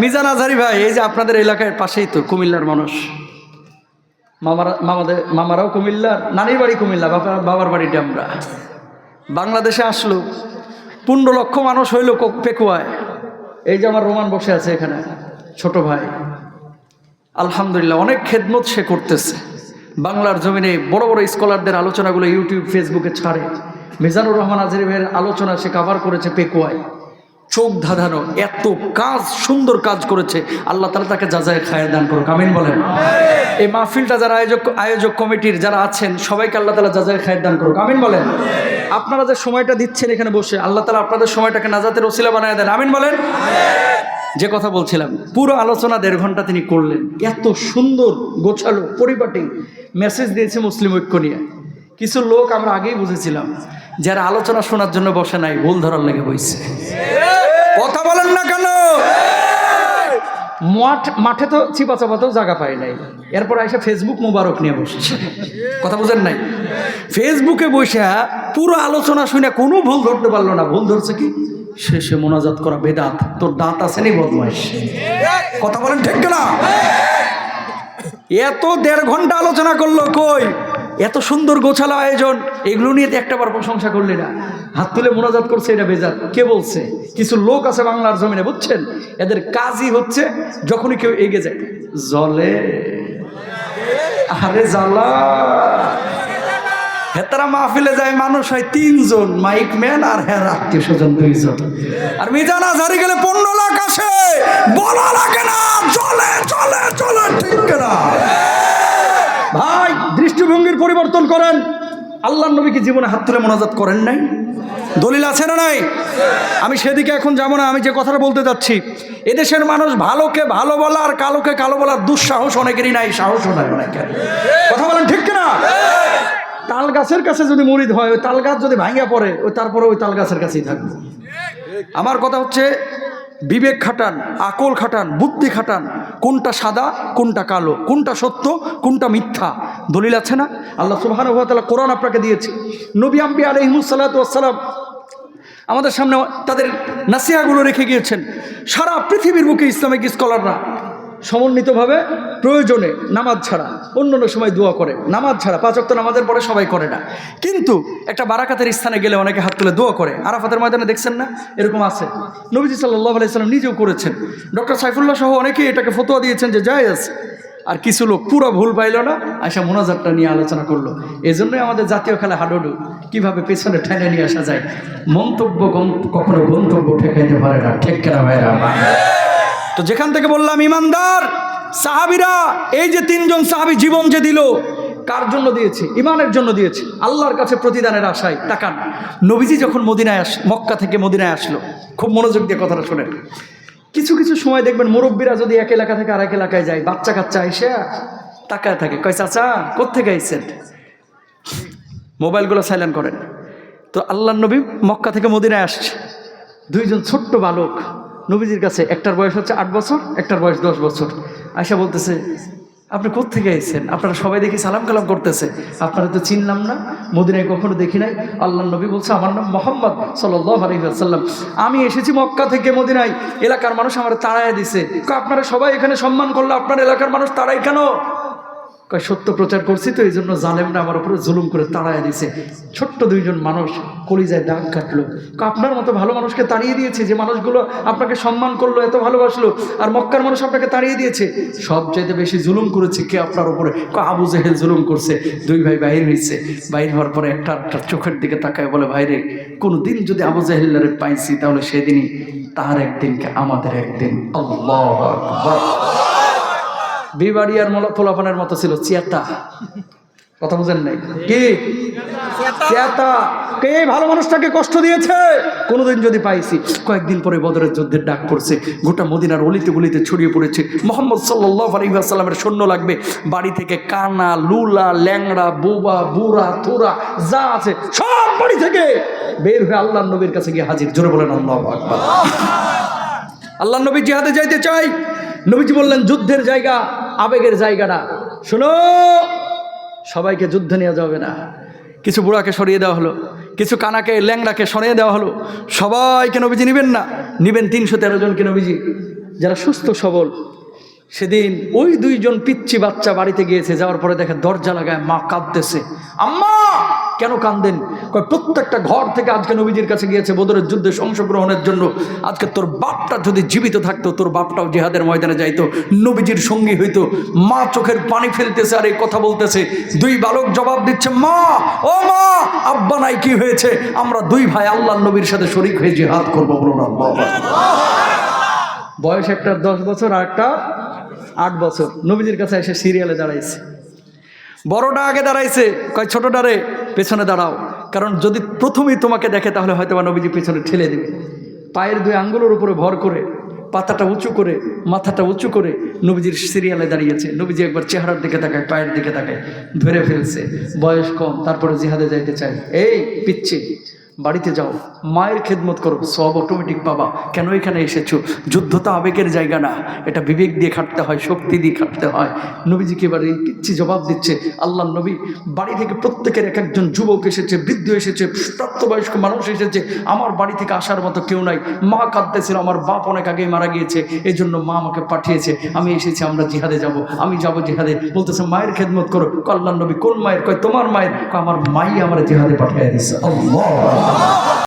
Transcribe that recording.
মিজান আজহারি ভাই, এই যে আপনাদের এলাকার পাশেই তো কুমিল্লার মানুষ। মামারা, মামাদের, মামারাও কুমিল্লার, নানির বাড়ি কুমিল্লা বাবার বাবার বাড়ি আমরা। বাংলাদেশে আসলো, পনেরো লক্ষ মানুষ হইল পেকুয়ায়। এই যে আমার রোমান বসে আছে এখানে, ছোট ভাই। আলহামদুলিল্লাহ, অনেক খেদমত সে করতেছে। বাংলার জমিনে বড় বড় স্কলারদের আলোচনাগুলো ইউটিউব, ফেসবুকে ছাড়ে। মিজানুর রহমান আজরি ভাইয়ের আলোচনা সে কাভার করেছে পেকুয়ায়। চোখ ধাঁধানো এত কাজ সুন্দর কাজ করেছে। আল্লাহ তালা তাকে যা যায় খায় দান করুক আমিন বলেন। এই মাহফিলটা যারা আয়োজক আয়োজক কমিটির যারা আছেন সবাইকে আল্লাহ তালা যা যায় খায় দান করুক আমিন বলেন। আপনারা যে সময়টা দিচ্ছেন এখানে বসে আল্লাহ তালা আপনাদের সময়টাকে নাজাতের ওসিলা বানায় দেন আমিন বলেন। যে কথা বলছিলাম পুরো আলোচনা দেড় ঘণ্টা তিনি করলেন। এত সুন্দর গোছালো পরিপাটি মেসেজ দিয়েছে মুসলিম ঐক্য নিয়ে। কিছু লোক আমরা আগেই বুঝেছিলাম যারা আলোচনা শোনার জন্য বসে নাই ভুল ধরার লেগে বইছে। কথা বলেন না কেন? মাঠ মাঠে তো চিপা চাপাতেও জায়গা পাই নাই। এরপর এসে ফেসবুক মোবারক নিয়ে বসছে কথা বুঝেন নাই? ফেসবুকে বসে পুরো আলোচনা শুনে কোনো ভুল ধরতে পারল না। ভুল ধরছে কি? শেষে মোনাজাত করা বেদাত। তোর দাঁত আছে নি বদমাইশ? কথা বলেন ঠিক না এত দেড় ঘণ্টা আলোচনা করল কই? এত সুন্দর গোছালো আয়োজন, এগুলো নিয়ে তো একটাবার প্রশংসা করলি না। হাত তুলে মোনাজাত করছে এটা বেজাত কে বলছে? কিছু লোক আছে বাংলার জমিনে, বুঝছেন? এদের কাজই হচ্ছে যখনই কেউ এগে যায়, জলে। আরে জ্বালা। হেতারা মাহফিলে যায়, মানুষ হয় তিনজন, মাইক ম্যান আর হ্যাঁ আত্মীয় স্বজন দুইজন। আর মিজান আজহারি গেলে পনেরো লাখ আসে। বলা লাগে না চলে চলে চলে ঠিক না ভাই দৃষ্টিভঙ্গির পরিবর্তন করেন আল্লাহ নবীকে জীবনে হাত তুলে মোনাজাত করেন নাই? দলিল আছে না নাই? আমি সেদিকে এখন যাব না, আমি যে কথাটা বলতে যাচ্ছি, এদেশের মানুষ ভালোকে ভালো বলা আর কালোকে কালো বলার দুঃসাহস অনেকেরই নাই, সাহসও নাই অনেকের কথা বলেন ঠিক কিনা? তাল গাছের কাছে যদি মরিদ হয়, ওই তাল গাছ যদি ভাঙিয়া পড়ে, ওই তারপরে ওই তাল গাছের কাছেই থাকবে। আমার কথা হচ্ছে, বিবেক খাটান, আকল খাটান, বুদ্ধি খাটান, কোনটা সাদা, কোনটা কালো, কোনটা সত্য, কোনটা মিথ্যা। দলিল আছে না? আল্লাহ সুবাহান তালা কোরআন আপনাকে দিয়েছে। নবী আম্বি আলহিমুসাল্লাতাম আমাদের সামনে তাদের নাসিহাগুলো রেখে গিয়েছেন। সারা পৃথিবীর বুকে ইসলামিক স্কলাররা সমন্বিতভাবে প্রয়োজনে নামাজ ছাড়া, অন্য অন্য সময় দোয়া করে। নামাজ ছাড়া, পাঁচ অক্ত নামাজের পরে সবাই করে না। কিন্তু একটা বারাকাতের স্থানে গেলে অনেকে হাত তুলে দোয়া করে। আরাফাতের ময়দানে দেখছেন না? এরকম আছে। নবীজি সাল্লাহ আলাইসাল্লাম নিজেও করেছেন। ডক্টর সাইফুল্লাহ সহ অনেকেই এটাকে ফতোয়া দিয়েছেন যে আছে আর কিছু লোক পুরো ভুল পাইল না আয়সা মোনাজারটা নিয়ে আলোচনা করল। এই জন্যই আমাদের জাতীয় খেলা হাডুডু কীভাবে পেছনে ঠেনে নিয়ে আসা যায়। মন্তব্য কখনো গন্তব্য ঠেকাইতে পারে না। ঠিক কেনা তো যেখান থেকে বললাম, ইমানদার, সাহাবিরা, এই যে তিনজন সাহাবি জীবন যে দিল, কার জন্য দিয়েছে? ইমানের জন্য দিয়েছে। আল্লাহর কাছে প্রতিদানের আশায় তাকান। নবীজি যখন মদিনায় আস মক্কা থেকে মদিনায় আসলো, খুব মনোযোগ দিয়ে কথাটা শোনেন। কিছু কিছু সময় দেখবেন মুরব্বীরা যদি এক এলাকা থেকে আরেক এলাকায় যায়, বাচ্চা কাচ্চা এসে তাকায় থাকে, কয়, চাচা কোথেকে আইসেন মোবাইলগুলো সাইলেন্ট করেন। তো আল্লাহ নবী মক্কা থেকে মদিনায় আসছে। দুইজন ছোট্ট বালক, নবীজির কাছে একটার বয়স হচ্ছে আট বছর, একটার বয়স দশ বছর। আয়সা বলতেছে, আপনি কোথেকে এসেছেন আপনারা সবাই দেখি সালাম কালাম করতেছে। আপনারা তো চিনলাম না। মদিনায় কখনো দেখি নাই। আল্লাহ নবী বলছে, আমার নাম মোহাম্মদ সাল্লাহ আমি এসেছি মক্কা থেকে মদিনায়। এলাকার মানুষ আমার তাড়ায় দিছে। আপনারা সবাই এখানে সম্মান করল আপনার এলাকার মানুষ তাড়াই কেন? সত্য প্রচার করছি তো এই জন্য জালেমরা আমার উপরে জুলুম করে তাড়ায় দিছে। ছোট্ট দুইজন মানুষ কলিজায় দাগ কাটলো। আপনার মতো ভালো মানুষকে তাড়িয়ে দিয়েছে, যে মানুষগুলো আপনাকে সম্মান করল, এত ভালোবাসলো, আর মক্কার মানুষ আপনাকে তাড়িয়ে দিয়েছে। সবচাইতে বেশি জুলুম করেছে কে আপনার উপরে? আবু জেহেল জুলুম করছে। দুই ভাই বাইর হয়েছে। বাইর হওয়ার পরে একটা একটা চোখের দিকে তাকায় বলে, ভাইরে কোনো দিন যদি আবু জাহেল্লারে পাইছি, তাহলে সেদিনই তার একদিনকে আমাদের একদিন। আল্লাহ আকবার। বিবাড়িয়ার পোলাপানের মতো ছিল চিয়াতা কথা বুঝেন নাই? কি? কে ভালো মানুষটাকে কষ্ট দিয়েছে? কোনোদিন যদি পাইছি, কয়েকদিন পরে বদরের যুদ্ধের ডাক পড়ছে, গোটা মদিনার অলিতে গলিতে ছড়িয়ে পড়েছে। মোহাম্মদ সাল্লাহ আলহিহাসাল্লামের সৈন্য লাগবে। বাড়ি থেকে কানা, লুলা, ল্যাংড়া, বোবা, বুড়া তোরা যা আছে, সব বাড়ি থেকে বের হয়ে আল্লাহ নবীর কাছে গিয়ে হাজির। জোরে বলেন, আল্লাহ আকবার। আল্লাহ নবী জিহাদে যাইতে চাই। নবীজি বললেন, যুদ্ধের জায়গা, আবেগের জায়গা না শোনো সবাইকে যুদ্ধ নেওয়া যাবে না। কিছু বুড়াকে সরিয়ে দেওয়া হলো, কিছু কানাকে, ল্যাংড়াকে সরিয়ে দেওয়া হলো। সবাইকে নবীজি নিবেন না, নিবেন তিনশো তেরো জনকে নবীজি। যারা সুস্থ, সবল, সেদিন ওই দুইজন পিচ্ছি বাচ্চা বাড়িতে গিয়েছে, যাওয়ার পরে দেখে দরজা লাগায় মা কাঁদতেছে। আম্মা! কেন কান্দেন? প্রত্যেকটা ঘর থেকে আজকে নবীজির কাছে গিয়েছে বদরের যুদ্ধে অংশগ্রহণের জন্য। আজকে তোর বাপটা যদি জীবিত থাকতো, তোর বাপটাও জিহাদের ময়দানে যাইতো, নবীজির সঙ্গী হইতো। মা চোখের পানি ফেলতেছে আর এই কথা বলতেছে। দুই বালক জবাব দিচ্ছে, মা, ও মা, আব্বা নাই, কি হয়েছে? আমরা দুই ভাই আল্লাহ নবীর সাথে শরিক হয়ে জিহাদ করব বলুন বয়স একটা দশ বছর আর একটা আট বছর। নবীজির কাছে এসে সিরিয়ালে দাঁড়াইছে। বড়টা আগে দাঁড়াইছে। কয় ছোটটারে পেছনে দাঁড়াও। কারণ যদি প্রথমেই তোমাকে দেখে, তাহলে হয়তো বা নবীজি পেছনে ঠেলে দেবে। পায়ের দুই আঙ্গুলের উপরে ভর করে, পাতাটা উঁচু করে, মাথাটা উঁচু করে নবীজির সিরিয়ালে দাঁড়িয়েছে। নবীজি একবার চেহারার দিকে তাকায়, পায়ের দিকে তাকায়, ধরে ফেলছে। বয়স কম, তারপরে জিহাদে যাইতে চায়। এই, পিচ্ছি। বাড়িতে যাও। মায়ের খেদমত করো। সব অটোমেটিক বাবা। কেন এখানে এসেছ? যুদ্ধ তো আবেগের জায়গা না। এটা বিবেক দিয়ে খাটতে হয়, শক্তি দিয়ে খাটতে হয়। নবীজিকে এবার পিচ্ছি জবাব দিচ্ছে আল্লাহ নবী। বাড়ি থেকে প্রত্যেকের এক একজন যুবক এসেছে, বৃদ্ধ এসেছে, প্রাপ্তবয়স্ক মানুষ এসেছে। আমার বাড়ি থেকে আসার মতো কেউ নাই। মা কাঁদতেছিল, আমার বাপ অনেক আগেই মারা গিয়েছে। এই জন্য মা আমাকে পাঠিয়েছে। আমি এসেছি, আমরা জিহাদে যাব। আমি যাব জিহাদে। বলতেছে, মায়ের খেদমত করো। কল্যাণ নবী, কোন মায়ের? কয়, তোমার মায়ের। আমার মাই আমার জিহাদে পাঠিয়ে দিচ্ছে আল্লাহ